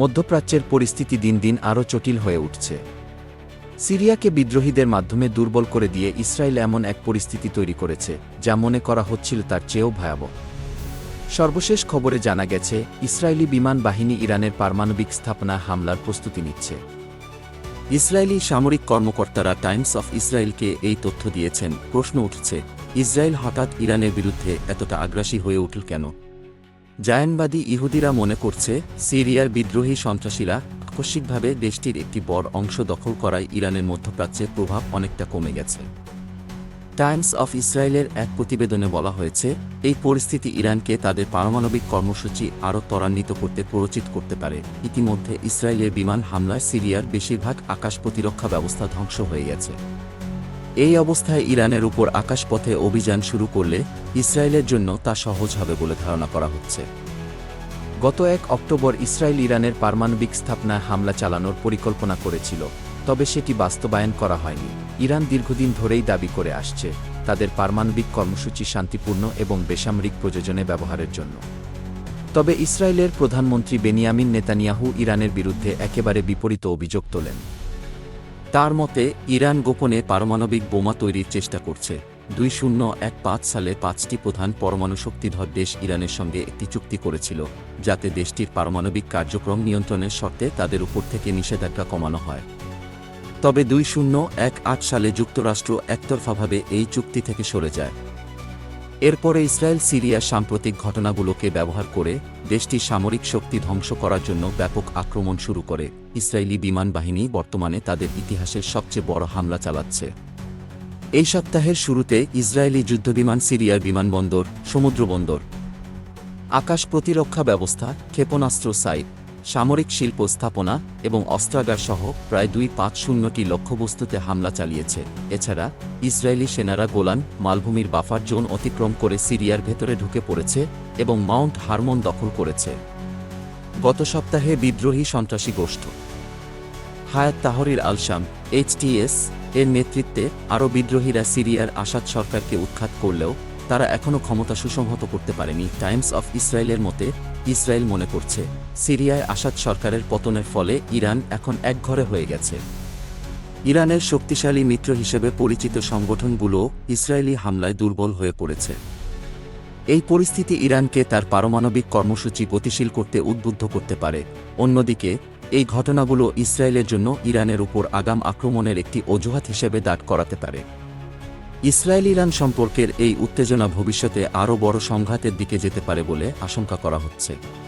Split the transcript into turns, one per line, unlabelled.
মধ্যপ্রাচ্যের পরিস্থিতি দিন দিন আরও জটিল হয়ে উঠছে সিরিয়াকে বিদ্রোহীদের মাধ্যমে দুর্বল করে দিয়ে ইসরায়েল এমন এক পরিস্থিতি তৈরি করেছে যা মনে করা হচ্ছিল তার চেয়েও ভয়াবহ সর্বশেষ খবরে জানা গেছে ইসরায়েলি বিমান বাহিনী ইরানের পারমাণবিক স্থাপনা হামলার প্রস্তুতি নিচ্ছে ইসরায়েলি সামরিক কর্মকর্তারা টাইমস অফ ইসরায়েলকে এই তথ্য দিয়েছেন প্রশ্ন উঠছে ইসরায়েল হঠাৎ ইরানের বিরুদ্ধে এতটা আগ্রাসী হয়ে উঠল কেন জায়নবাদী ইহুদিরা মনে করছে সিরিয়ার বিদ্রোহী সন্ত্রাসীরা আকস্মিকভাবে দেশটির একটি বড় অংশ দখল করায় ইরানের মধ্যপ্রাচ্যের প্রভাব অনেকটা কমে গেছে টাইমস অফ ইসরায়েলের এক প্রতিবেদনে বলা হয়েছে এই পরিস্থিতি ইরানকে তাদের পারমাণবিক কর্মসূচি আরও ত্বরান্বিত করতে প্ররোচিত করতে পারে ইতিমধ্যে ইসরায়েলের বিমান হামলায় সিরিয়ার বেশিরভাগ আকাশ প্রতিরক্ষা ব্যবস্থা ধ্বংস হয়ে গেছে এই অবস্থায় ইরানের উপর আকাশপথে অভিযান শুরু করলে ইসরায়েলের জন্য তা সহজ হবে বলে ধারণা করা হচ্ছে গত এক অক্টোবর ইসরায়েল ইরানের পারমাণবিক স্থাপনায় হামলা চালানোর পরিকল্পনা করেছিল তবে সেটি বাস্তবায়ন করা হয়নি ইরান দীর্ঘদিন ধরেই দাবি করে আসছে তাদের পারমাণবিক কর্মসূচি শান্তিপূর্ণ এবং বেসামরিক প্রযোজনে ব্যবহারের জন্য তবে ইসরায়েলের প্রধানমন্ত্রী বেনিয়ামিন নেতানিয়াহু ইরানের বিরুদ্ধে একেবারে বিপরীত অভিযোগ তোলেন তার মতে ইরান গোপনে পারমাণবিক বোমা তৈরির চেষ্টা করছে দুই শূন্য এক পাঁচ সালে পাঁচটি প্রধান পরমাণু শক্তিধর দেশ ইরানের সঙ্গে একটি চুক্তি করেছিল যাতে দেশটির পারমাণবিক কার্যক্রম নিয়ন্ত্রণের শর্তে তাদের উপর থেকে নিষেধাজ্ঞা কমানো হয় তবে দুই শূন্য এক আট সালে যুক্তরাষ্ট্র একতরফাভাবে এই চুক্তি থেকে সরে যায় এরপরে ইসরায়েল সিরিয়া সাম্প্রতিক ঘটনাগুলোকে ব্যবহার করে দেশটির সামরিক শক্তি ধ্বংস করার জন্য ব্যাপক আক্রমণ শুরু করে ইসরায়েলি বিমান বাহিনী বর্তমানে তাদের ইতিহাসের সবচেয়ে বড় হামলা চালাচ্ছে এই সপ্তাহের শুরুতে ইসরায়েলি যুদ্ধবিমান সিরিয়ার বিমানবন্দর সমুদ্রবন্দর আকাশ প্রতিরক্ষা ব্যবস্থা ক্ষেপণাস্ত্র সাইট সামরিক শিল্প স্থাপনা এবং অস্ত্রাগার সহ প্রায় দুই পাঁচ শূন্যটি লক্ষ্যবস্তুতে হামলা চালিয়েছে এছাড়া ইসরায়েলি সেনারা গোলান মালভূমির বাফার জোন অতিক্রম করে সিরিয়ার ভেতরে ঢুকে পড়েছে এবং মাউন্ট হারমোন দখল করেছে গত সপ্তাহে বিদ্রোহী সন্ত্রাসী গোষ্ঠ হায়াত তাহরির আলশাম এইচটিএস এর নেতৃত্বে আরও বিদ্রোহীরা সিরিয়ার আসাদ সরকারকে উৎখাত করলেও তারা এখনও ক্ষমতা সুসংহত করতে পারেনি টাইমস অফ ইসরায়েলের মতে ইসরায়েল মনে করছে সিরিয়ায় আসাদ সরকারের পতনের ফলে ইরান এখন একঘরে হয়ে গেছে ইরানের শক্তিশালী মিত্র হিসেবে পরিচিত সংগঠনগুলো ইসরায়েলি হামলায় দুর্বল হয়ে পড়েছে এই পরিস্থিতি ইরানকে তার পারমাণবিক কর্মসূচি গতিশীল করতে উদ্বুদ্ধ করতে পারে অন্যদিকে এই ঘটনাগুলো ইসরায়েলের জন্য ইরানের উপর আগাম আক্রমণের একটি অজুহাত হিসেবে দাঁড় করাতে পারে ইসরায়েল ইরান সম্পর্কের এই উত্তেজনা ভবিষ্যতে আরও বড় সংঘাতের দিকে যেতে পারে বলে আশঙ্কা করা হচ্ছে